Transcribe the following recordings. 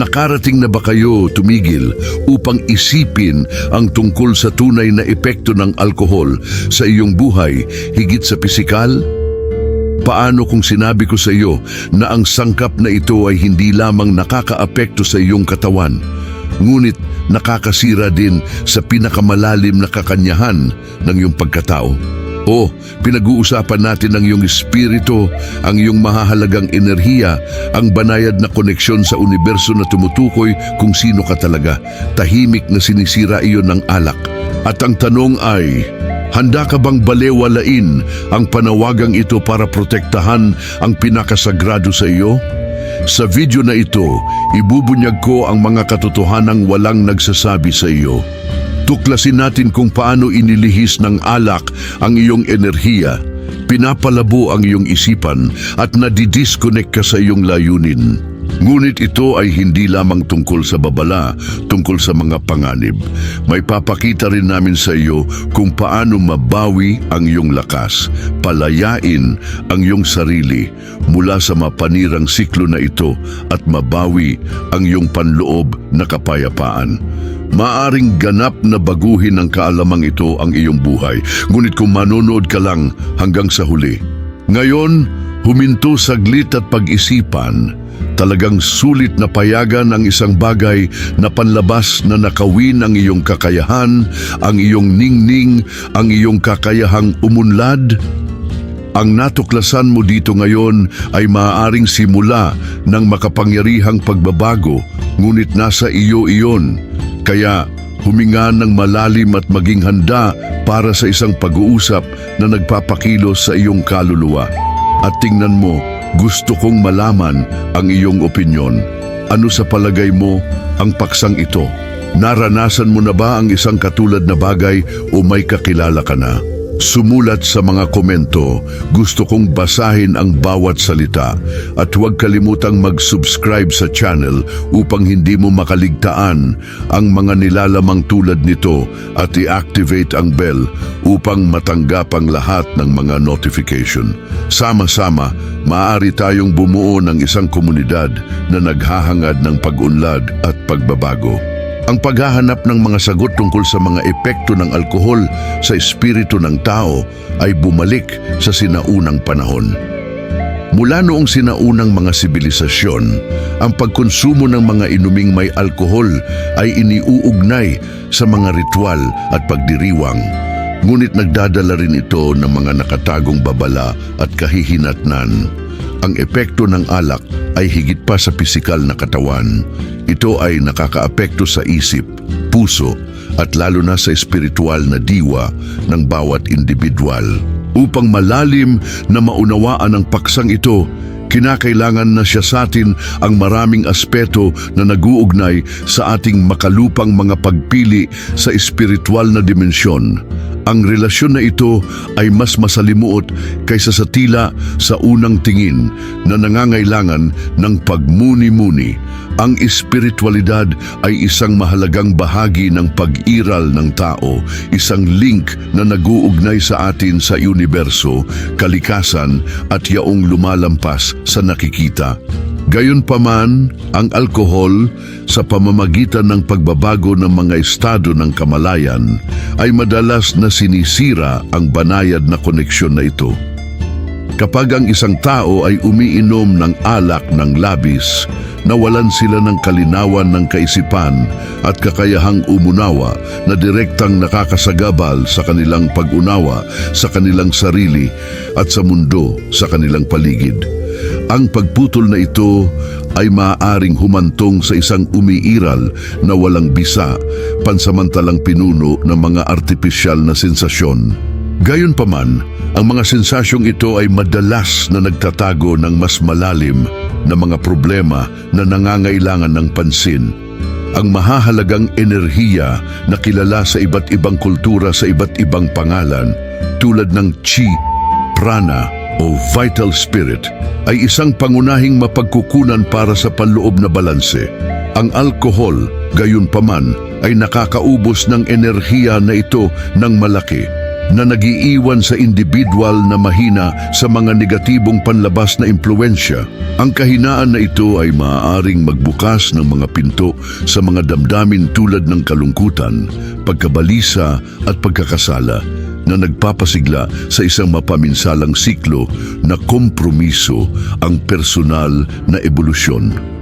Nakarating na ba kayo tumigil upang isipin ang tungkol sa tunay na epekto ng alkohol sa iyong buhay higit sa pisikal? Paano kung sinabi ko sa iyo na ang sangkap na ito ay hindi lamang nakakaapekto sa iyong katawan, ngunit nakakasira din sa pinakamalalim na kakanyahan ng iyong pagkatao? O pinag-uusapan natin ang iyong espiritu, ang iyong mahahalagang enerhiya, ang banayad na koneksyon sa universo na tumutukoy kung sino ka talaga. Tahimik na sinisira iyon ng alak. At ang tanong ay, handa ka bang balewalain ang panawagang ito para protektahan ang pinakasagrado sa iyo? Sa video na ito, ibubunyag ko ang mga katotohanang walang nagsasabi sa iyo. Tuklasin natin kung paano inilihis ng alak ang iyong enerhiya, pinapalabo ang iyong isipan at nadidisconnect ka sa iyong layunin. Ngunit ito ay hindi lamang tungkol sa babala, tungkol sa mga panganib. May papakita rin namin sa iyo kung paano mabawi ang iyong lakas, palayain ang iyong sarili mula sa mapanirang siklo na ito at mabawi ang iyong panloob na kapayapaan. Maaring ganap na baguhin ng kaalamang ito ang iyong buhay, ngunit kung manonood ka lang hanggang sa huli. Ngayon, huminto saglit at pag-isipan, talagang sulit na payagan ang isang bagay na panlabas na nakawin ang iyong kakayahan, ang iyong ningning, ang iyong kakayahang umunlad, ang natuklasan mo dito ngayon ay maaaring simula ng makapangyarihang pagbabago, ngunit nasa iyo iyon. Kaya huminga ng malalim at maging handa para sa isang pag-uusap na nagpapakilos sa iyong kaluluwa. At tingnan mo, gusto kong malaman ang iyong opinyon. Ano sa palagay mo ang paksang ito? Naranasan mo na ba ang isang katulad na bagay o may kakilala ka na? Sumulat sa mga komento, gusto kong basahin ang bawat salita at huwag kalimutang mag-subscribe sa channel upang hindi mo makaligtaan ang mga nilalamang tulad nito at i-activate ang bell upang matanggap ang lahat ng mga notification. Sama-sama, maaari tayong bumuo ng isang komunidad na naghahangad ng pag-unlad at pagbabago. Ang paghahanap ng mga sagot tungkol sa mga epekto ng alkohol sa espiritu ng tao ay bumalik sa sinaunang panahon. Mula noong sinaunang mga sibilisasyon, ang pagkonsumo ng mga inuming may alkohol ay iniuugnay sa mga ritual at pagdiriwang. Ngunit nagdadala rin ito ng mga nakatagong babala at kahihinatnan. Ang epekto ng alak ay higit pa sa pisikal na katawan. Ito ay nakakaapekto sa isip, puso at lalo na sa espiritual na diwa ng bawat individual. Upang malalim na maunawaan ang paksang ito, kinakailangan na siya sa atin ang maraming aspeto na naguugnay sa ating makalupang mga pagpili sa espiritual na dimensyon. Ang relasyon na ito ay mas masalimuot kaysa sa tila sa unang tingin na nangangailangan ng pagmuni-muni. Ang espiritualidad ay isang mahalagang bahagi ng pag-iral ng tao, isang link na naguugnay sa atin sa universo, kalikasan at yaong lumalampas sa nakikita. Gayunpaman, ang alkohol sa pamamagitan ng pagbabago ng mga estado ng kamalayan ay madalas na sinisira ang banayad na koneksyon na ito. Kapag ang isang tao ay umiinom ng alak ng labis, nawalan sila ng kalinawan ng kaisipan at kakayahang umunawa na direktang nakakasagabal sa kanilang pag-unawa sa kanilang sarili at sa mundo sa kanilang paligid. Ang pagputol na ito ay maaaring humantong sa isang umiiral na walang bisa, pansamantalang pinuno ng mga artipisyal na sensasyon. Gayunpaman, ang mga sensasyong ito ay madalas na nagtatago ng mas malalim na mga problema na nangangailangan ng pansin. Ang mahahalagang enerhiya na kilala sa iba't ibang kultura sa iba't ibang pangalan tulad ng chi, prana o vital spirit ay isang pangunahing mapagkukunan para sa panloob na balanse. Ang alkohol, gayunpaman, ay nakakaubos ng enerhiya na ito ng malaki na nagiiwan sa individual na mahina sa mga negatibong panlabas na impluensya. Ang kahinaan na ito ay maaaring magbukas ng mga pinto sa mga damdamin tulad ng kalungkutan, pagkabalisa at pagkakasala na nagpapasigla sa isang mapaminsalang siklo na kompromiso ang personal na ebolusyon.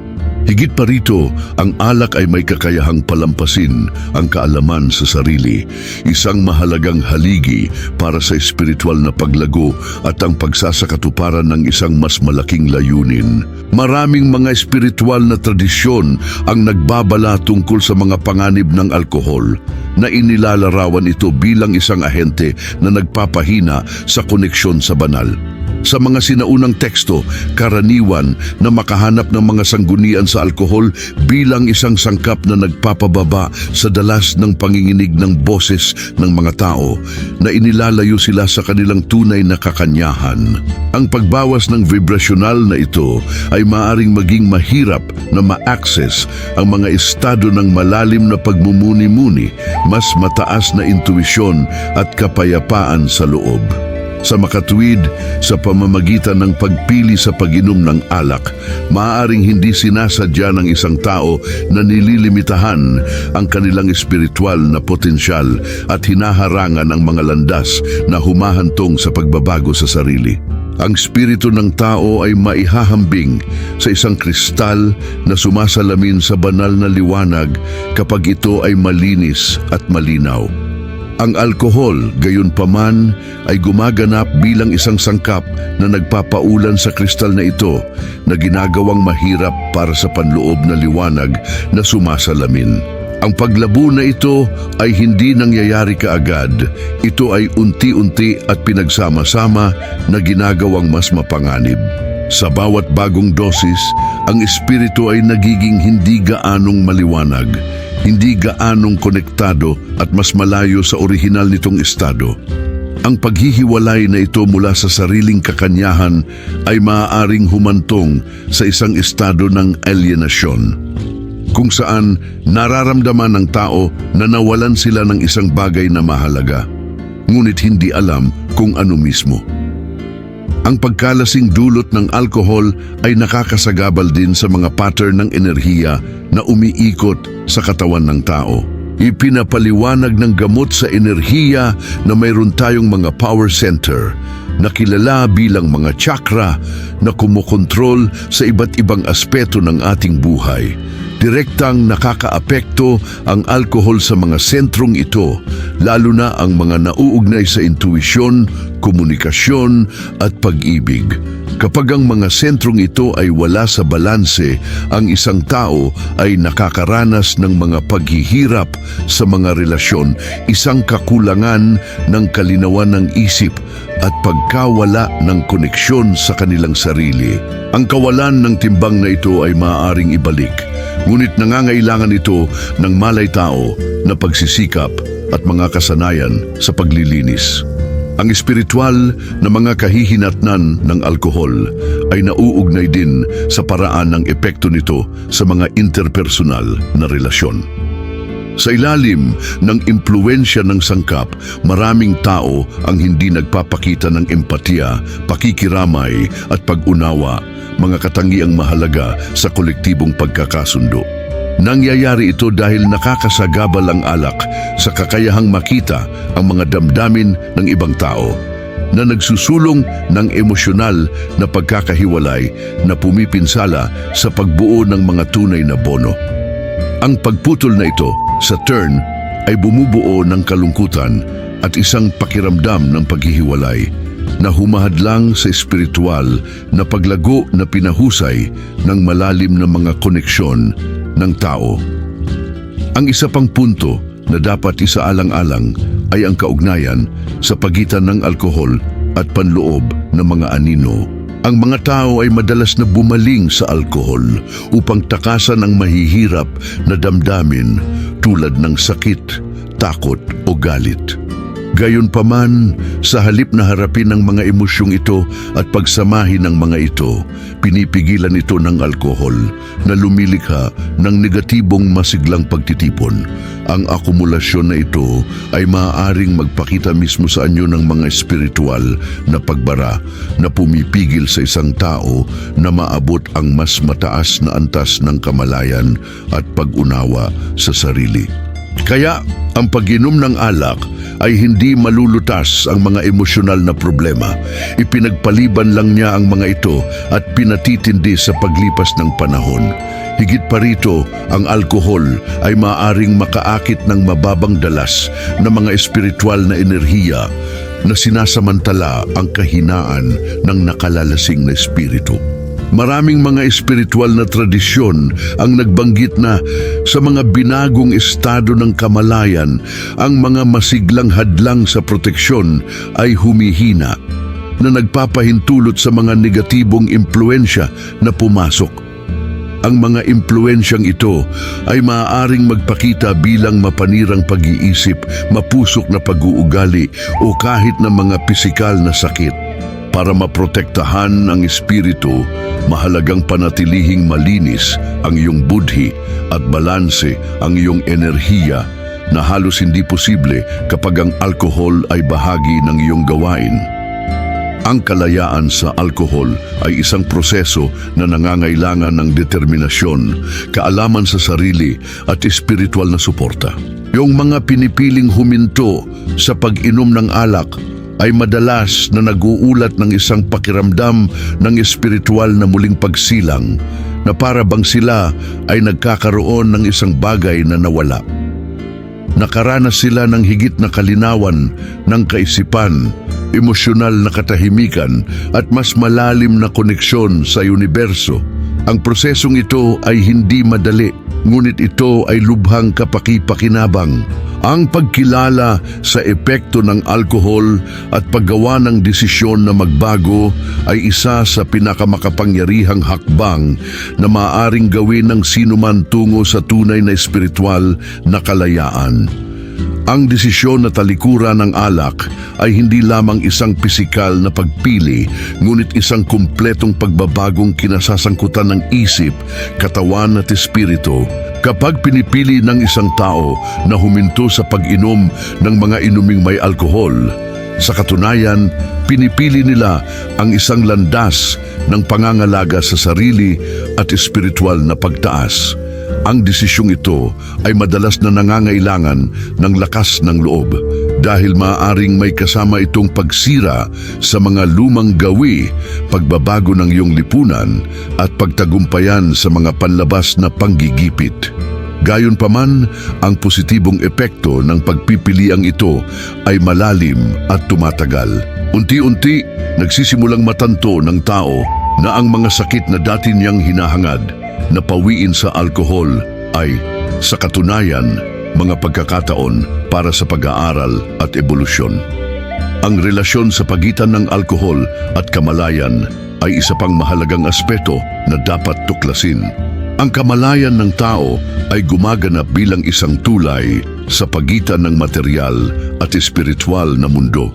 Higit pa rito, ang alak ay may kakayahang palampasin ang kaalaman sa sarili, isang mahalagang haligi para sa espiritual na paglago at ang pagsasakatuparan ng isang mas malaking layunin. Maraming mga espiritual na tradisyon ang nagbabala tungkol sa mga panganib ng alkohol na inilalarawan ito bilang isang ahente na nagpapahina sa koneksyon sa banal. Sa mga sinaunang teksto, karaniwan na makahanap ng mga sanggunian sa alkohol bilang isang sangkap na nagpapababa sa dalas ng panginginig ng boses ng mga tao na inilalayo sila sa kanilang tunay na kakanyahan. Ang pagbawas ng vibrasyonal na ito ay maaring maging mahirap na ma-access ang mga estado ng malalim na pagmumuni-muni, mas mataas na intuisyon at kapayapaan sa loob. Sa makatwid, sa pamamagitan ng pagpili sa pag-inom ng alak, maaaring hindi sinasadya ng isang tao na nililimitahan ang kanilang espiritual na potensyal at hinaharangan ang mga landas na humahantong sa pagbabago sa sarili. Ang spirito ng tao ay maihahambing sa isang kristal na sumasalamin sa banal na liwanag kapag ito ay malinis at malinaw. Ang alkohol, gayon paman, ay gumaganap bilang isang sangkap na nagpapaulan sa kristal na ito na ginagawang mahirap para sa panloob na liwanag na sumasalamin. Ang paglabo na ito ay hindi nangyayari kaagad. Ito ay unti-unti at pinagsama-sama na ginagawang mas mapanganib. Sa bawat bagong dosis, ang espiritu ay nagiging hindi gaanong maliwanag hindi gaanong konektado at mas malayo sa orihinal nitong estado. Ang paghihiwalay na ito mula sa sariling kakanyahan ay maaaring humantong sa isang estado ng alienasyon kung saan nararamdaman ng tao na nawalan sila ng isang bagay na mahalaga, ngunit hindi alam kung ano mismo. Ang pagkalasing dulot ng alkohol ay nakakasagabal din sa mga pattern ng enerhiya na umiikot sa katawan ng tao. Ipinapaliwanag ng gamot sa enerhiya na mayroon tayong mga power center na kilala bilang mga chakra na kumukontrol sa iba't ibang aspeto ng ating buhay. Direktang nakakaapekto ang alkohol sa mga sentrong ito, lalo na ang mga nauugnay sa intuisyon, komunikasyon at pag-ibig. Kapag ang mga sentrong ito ay wala sa balanse, ang isang tao ay nakakaranas ng mga paghihirap sa mga relasyon, isang kakulangan ng kalinawan ng isip at pagkawala ng koneksyon sa kanilang sarili. Ang kawalan ng timbang na ito ay maaaring ibalik, ngunit nangangailangan ito ng malay tao na pagsisikap at mga kasanayan sa paglilinis. Ang espiritual na mga kahihinatnan ng alkohol ay nauugnay din sa paraan ng epekto nito sa mga interpersonal na relasyon. Sa ilalim ng impluensya ng sangkap, maraming tao ang hindi nagpapakita ng empatiya, pakikiramay at pag-unawa, mga katangiang mahalaga sa kolektibong pagkakasundo. Nangyayari ito dahil nakakasagabal ang alak sa kakayahang makita ang mga damdamin ng ibang tao na nagsusulong ng emosyonal na pagkakahiwalay na pumipinsala sa pagbuo ng mga tunay na bono. Ang pagputol na ito sa turn ay bumubuo ng kalungkutan at isang pakiramdam ng paghihiwalay na humahadlang sa espiritual na paglago na pinahusay ng malalim na mga koneksyon ng tao. Ang isa pang punto na dapat isaalang-alang ay ang kaugnayan sa pagitan ng alkohol at panloob ng mga anino. Ang mga tao ay madalas na bumaling sa alkohol upang takasan ang mahihirap na damdamin tulad ng sakit, takot o galit. Gayunpaman, sa halip na harapin ang mga emosyong ito at pagsamahin ng mga ito, pinipigilan ito ng alkohol na lumilikha ng negatibong masiglang pagtitipon. Ang akumulasyon na ito ay maaaring magpakita mismo sa anyo ng mga espiritual na pagbara na pumipigil sa isang tao na maabot ang mas mataas na antas ng kamalayan at pag-unawa sa sarili. Kaya ang pag-inom ng alak ay hindi malulutas ang mga emosyonal na problema. Ipinagpaliban lang niya ang mga ito at pinatitindi sa paglipas ng panahon. Higit pa rito, ang alkohol ay maaring makaakit ng mababang dalas na mga espiritual na enerhiya na sinasamantala ang kahinaan ng nakalalasing na espiritu. Maraming mga espiritual na tradisyon ang nagbanggit na sa mga binagong estado ng kamalayan, ang mga masiglang hadlang sa proteksyon ay humihina na nagpapahintulot sa mga negatibong impluensya na pumasok. Ang mga impluensyang ito ay maaaring magpakita bilang mapanirang pag-iisip, mapusok na pag-uugali o kahit na mga pisikal na sakit. Para maprotektahan ang espiritu, mahalagang panatilihing malinis ang iyong budhi at balanse ang iyong enerhiya na halos hindi posible kapag ang alkohol ay bahagi ng iyong gawain. Ang kalayaan sa alkohol ay isang proseso na nangangailangan ng determinasyon, kaalaman sa sarili at espiritual na suporta. Yung mga pinipiling huminto sa pag-inom ng alak ay madalas na naguulat ng isang pakiramdam ng espiritual na muling pagsilang na para bang sila ay nagkakaroon ng isang bagay na nawala. Nakaranas sila ng higit na kalinawan ng kaisipan, emosyonal na katahimikan at mas malalim na koneksyon sa universo. Ang prosesong ito ay hindi madali, ngunit ito ay lubhang kapaki-pakinabang. Ang pagkilala sa epekto ng alkohol at paggawa ng desisyon na magbago ay isa sa pinakamakapangyarihang hakbang na maaring gawin ng sinuman tungo sa tunay na espiritual na kalayaan. Ang desisyon na talikuran ng alak ay hindi lamang isang pisikal na pagpili, ngunit isang kumpletong pagbabagong kinasasangkutan ng isip, katawan at espiritu. Kapag pinipili ng isang tao na huminto sa pag-inom ng mga inuming may alkohol, sa katunayan, pinipili nila ang isang landas ng pangangalaga sa sarili at espiritual na pagtaas. Ang desisyong ito ay madalas na nangangailangan ng lakas ng loob dahil maaaring may kasama itong pagsira sa mga lumang gawi, pagbabago ng iyong lipunan at pagtagumpayan sa mga panlabas na panggigipit. Gayon paman, ang positibong epekto ng pagpipiliang ito ay malalim at tumatagal. Unti-unti, nagsisimulang matanto ng tao na ang mga sakit na dati niyang hinahangad na pawiin sa alkohol ay, sa katunayan, mga pagkakataon para sa pag-aaral at ebolusyon. Ang relasyon sa pagitan ng alkohol at kamalayan ay isa pang mahalagang aspeto na dapat tuklasin. Ang kamalayan ng tao ay gumaganap bilang isang tulay sa pagitan ng material at espiritual na mundo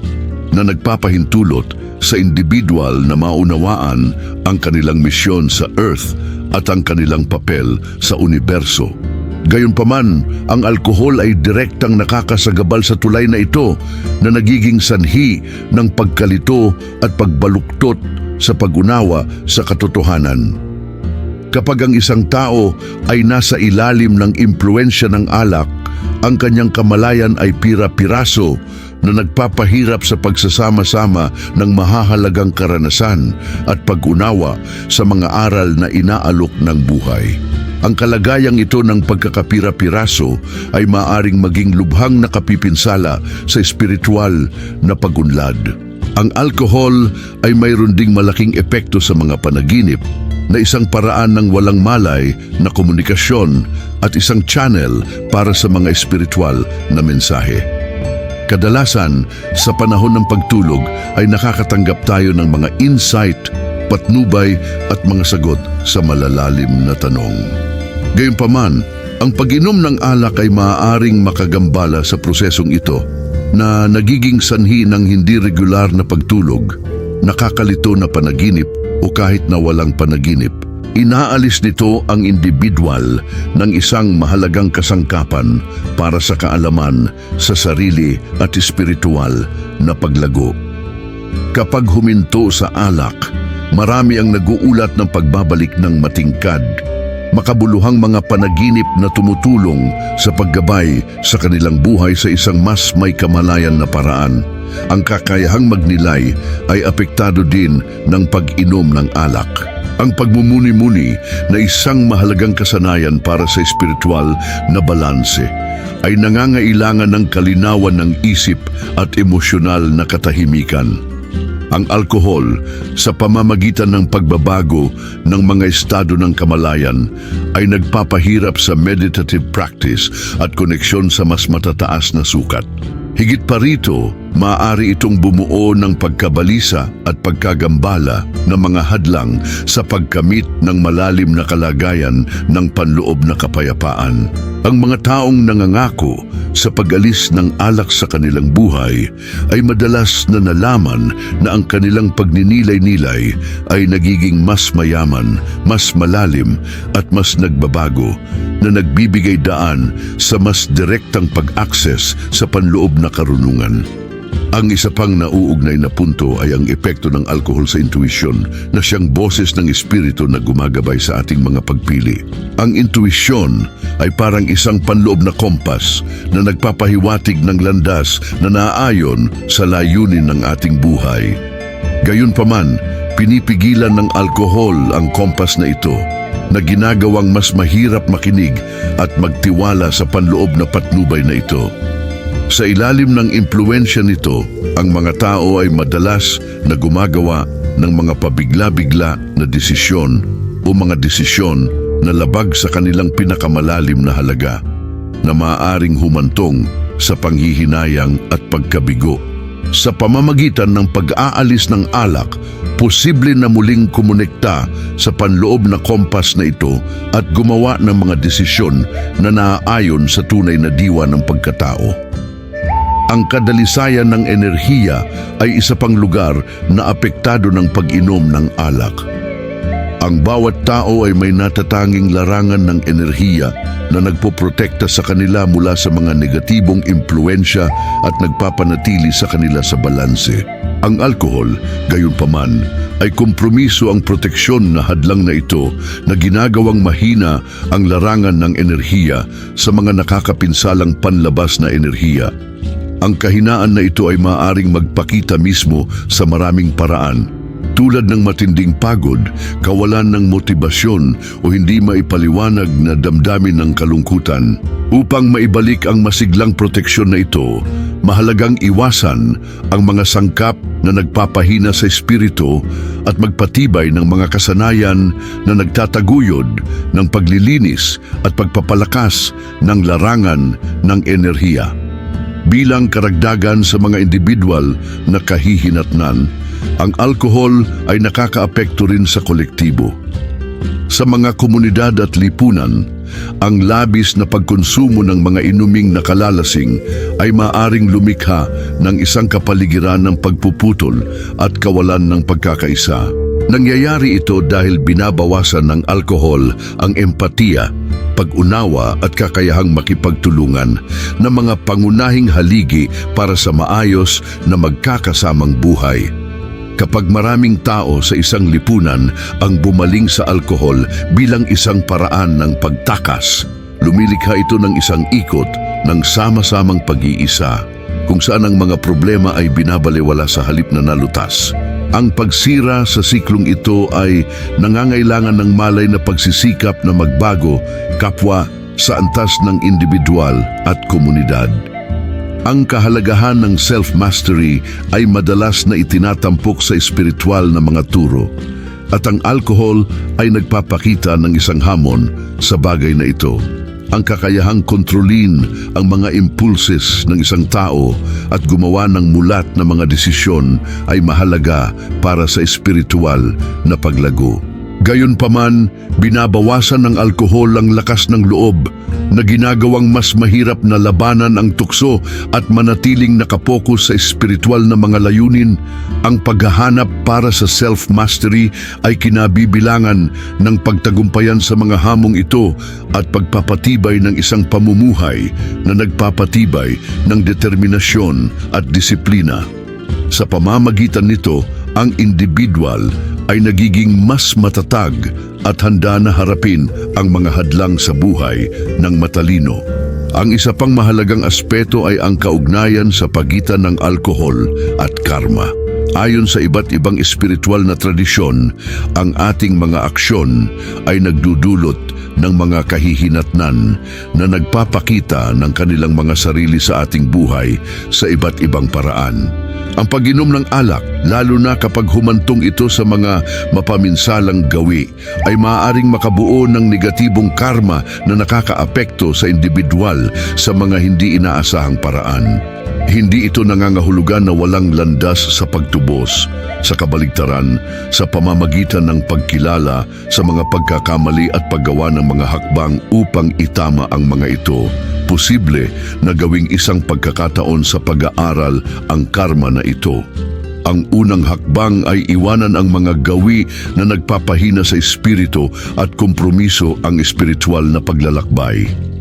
na nagpapahintulot sa individual na maunawaan ang kanilang misyon sa Earth at ang kanilang papel sa universo. Gayunpaman, ang alkohol ay direktang nakakasagabal sa tulay na ito na nagiging sanhi ng pagkalito at pagbaluktot sa pag-unawa sa katotohanan. Kapag ang isang tao ay nasa ilalim ng impluensya ng alak, ang kanyang kamalayan ay pira-piraso na nagpapahirap sa pagsasama-sama ng mahahalagang karanasan at pag-unawa sa mga aral na inaalok ng buhay. Ang kalagayang ito ng pagkakapira-piraso ay maaring maging lubhang nakapipinsala sa espiritual na pagunlad. Ang alkohol ay mayroon ding malaking epekto sa mga panaginip na isang paraan ng walang malay na komunikasyon at isang channel para sa mga espiritual na mensahe. Kadalasan, sa panahon ng pagtulog ay nakakatanggap tayo ng mga insight, patnubay at mga sagot sa malalalim na tanong. Gayunpaman, ang pag-inom ng alak ay maaaring makagambala sa prosesong ito. na nagiging sanhi ng hindi regular na pagtulog, nakakalito na panaginip o kahit na walang panaginip. Inaalis nito ang individual ng isang mahalagang kasangkapan para sa kaalaman sa sarili at espiritual na paglago. Kapag huminto sa alak, marami ang naguulat ng pagbabalik ng matingkad, makabuluhang mga panaginip na tumutulong sa paggabay sa kanilang buhay sa isang mas may kamalayan na paraan. Ang kakayahang magnilay ay apektado din ng pag-inom ng alak. Ang pagmumuni-muni na isang mahalagang kasanayan para sa espiritual na balanse ay nangangailangan ng kalinawan ng isip at emosyonal na katahimikan. Ang alkohol sa pamamagitan ng pagbabago ng mga estado ng kamalayan ay nagpapahirap sa meditative practice at koneksyon sa mas matataas na sukat. Higit pa rito, maaari itong bumuo ng pagkabalisa at pagkagambala ng mga hadlang sa pagkamit ng malalim na kalagayan ng panloob na kapayapaan. Ang mga taong nangangako sa pag-alis ng alak sa kanilang buhay ay madalas na nalaman na ang kanilang pagninilay-nilay ay nagiging mas mayaman, mas malalim at mas nagbabago na nagbibigay daan sa mas direktang pag-access sa panloob na karunungan. Ang isa pang nauugnay na punto ay ang epekto ng alkohol sa intuition na siyang boses ng espiritu na gumagabay sa ating mga pagpili. Ang intuition ay parang isang panloob na kompas na nagpapahiwatig ng landas na naaayon sa layunin ng ating buhay. Gayunpaman, pinipigilan ng alkohol ang kompas na ito na ginagawang mas mahirap makinig at magtiwala sa panloob na patnubay na ito. Sa ilalim ng impluensya nito, ang mga tao ay madalas na gumagawa ng mga pabigla-bigla na desisyon o mga desisyon na labag sa kanilang pinakamalalim na halaga na maaaring humantong sa panghihinayang at pagkabigo. Sa pamamagitan ng pag-aalis ng alak, posible na muling kumonekta sa panloob na kompas na ito at gumawa ng mga desisyon na naaayon sa tunay na diwa ng pagkatao. Ang kadalisayan ng enerhiya ay isa pang lugar na apektado ng pag-inom ng alak. Ang bawat tao ay may natatanging larangan ng enerhiya na nagpoprotekta sa kanila mula sa mga negatibong impluensya at nagpapanatili sa kanila sa balanse. Ang alkohol, gayunpaman, ay kompromiso ang proteksyon na hadlang na ito na ginagawang mahina ang larangan ng enerhiya sa mga nakakapinsalang panlabas na enerhiya. Ang kahinaan na ito ay maaring magpakita mismo sa maraming paraan tulad ng matinding pagod, kawalan ng motibasyon o hindi maipaliwanag na damdamin ng kalungkutan. Upang maibalik ang masiglang proteksyon na ito, mahalagang iwasan ang mga sangkap na nagpapahina sa espiritu at magpatibay ng mga kasanayan na nagtataguyod ng paglilinis at pagpapalakas ng larangan ng enerhiya bilang karagdagan sa mga individual na kahihinatnan, ang alkohol ay nakakaapekto rin sa kolektibo. Sa mga komunidad at lipunan, ang labis na pagkonsumo ng mga inuming nakalalasing ay maaring lumikha ng isang kapaligiran ng pagpuputol at kawalan ng pagkakaisa. Nangyayari ito dahil binabawasan ng alkohol ang empatiya, pag-unawa at kakayahang makipagtulungan na mga pangunahing haligi para sa maayos na magkakasamang buhay. Kapag maraming tao sa isang lipunan ang bumaling sa alkohol bilang isang paraan ng pagtakas, lumilikha ito ng isang ikot ng sama-samang pag-iisa kung saan ang mga problema ay binabalewala sa halip na nalutas. Ang pagsira sa siklong ito ay nangangailangan ng malay na pagsisikap na magbago kapwa sa antas ng individual at komunidad. Ang kahalagahan ng self-mastery ay madalas na itinatampok sa espiritual na mga turo at ang alkohol ay nagpapakita ng isang hamon sa bagay na ito. Ang kakayahang kontrolin ang mga impulses ng isang tao at gumawa ng mulat na mga desisyon ay mahalaga para sa espiritual na paglago. Gayunpaman, binabawasan ng alkohol ang lakas ng loob na ginagawang mas mahirap na labanan ang tukso at manatiling nakapokus sa espiritual na mga layunin. Ang paghahanap para sa self-mastery ay kinabibilangan ng pagtagumpayan sa mga hamong ito at pagpapatibay ng isang pamumuhay na nagpapatibay ng determinasyon at disiplina. Sa pamamagitan nito, ang individual ay nagiging mas matatag at handa na harapin ang mga hadlang sa buhay ng matalino. Ang isa pang mahalagang aspeto ay ang kaugnayan sa pagitan ng alkohol at karma. Ayon sa iba't ibang espiritual na tradisyon, ang ating mga aksyon ay nagdudulot ng mga kahihinatnan na nagpapakita ng kanilang mga sarili sa ating buhay sa iba't ibang paraan. Ang pag-inom ng alak, lalo na kapag humantong ito sa mga mapaminsalang gawi, ay maaaring makabuo ng negatibong karma na nakakaapekto sa individual sa mga hindi inaasahang paraan. Hindi ito nangangahulugan na walang landas sa pagtubos. Sa kabaligtaran, sa pamamagitan ng pagkilala sa mga pagkakamali at paggawa ng mga hakbang upang itama ang mga ito, posible na gawing isang pagkakataon sa pag-aaral ang karma na ito. Ang unang hakbang ay iwanan ang mga gawi na nagpapahina sa espiritu at kompromiso ang espiritual na paglalakbay.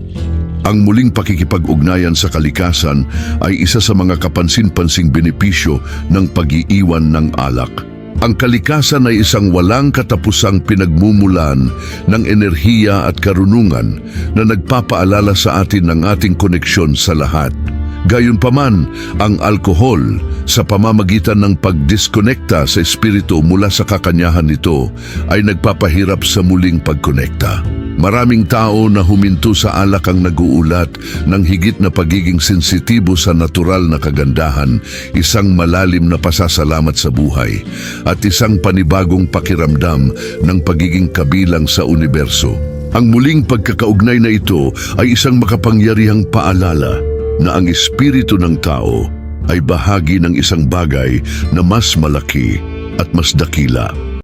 Ang muling pakikipag-ugnayan sa kalikasan ay isa sa mga kapansin-pansing benepisyo ng pag-iiwan ng alak. Ang kalikasan ay isang walang katapusang pinagmumulan ng enerhiya at karunungan na nagpapaalala sa atin ng ating koneksyon sa lahat. Gayunpaman, ang alkohol sa pamamagitan ng pagdiskonekta sa espiritu mula sa kakanyahan nito ay nagpapahirap sa muling pagkonekta. Maraming tao na huminto sa alak ang naguulat ng higit na pagiging sensitibo sa natural na kagandahan, isang malalim na pasasalamat sa buhay, at isang panibagong pakiramdam ng pagiging kabilang sa universo. Ang muling pagkakaugnay na ito ay isang makapangyarihang paalala na ang espiritu ng tao ay bahagi ng isang bagay na mas malaki at mas dakila.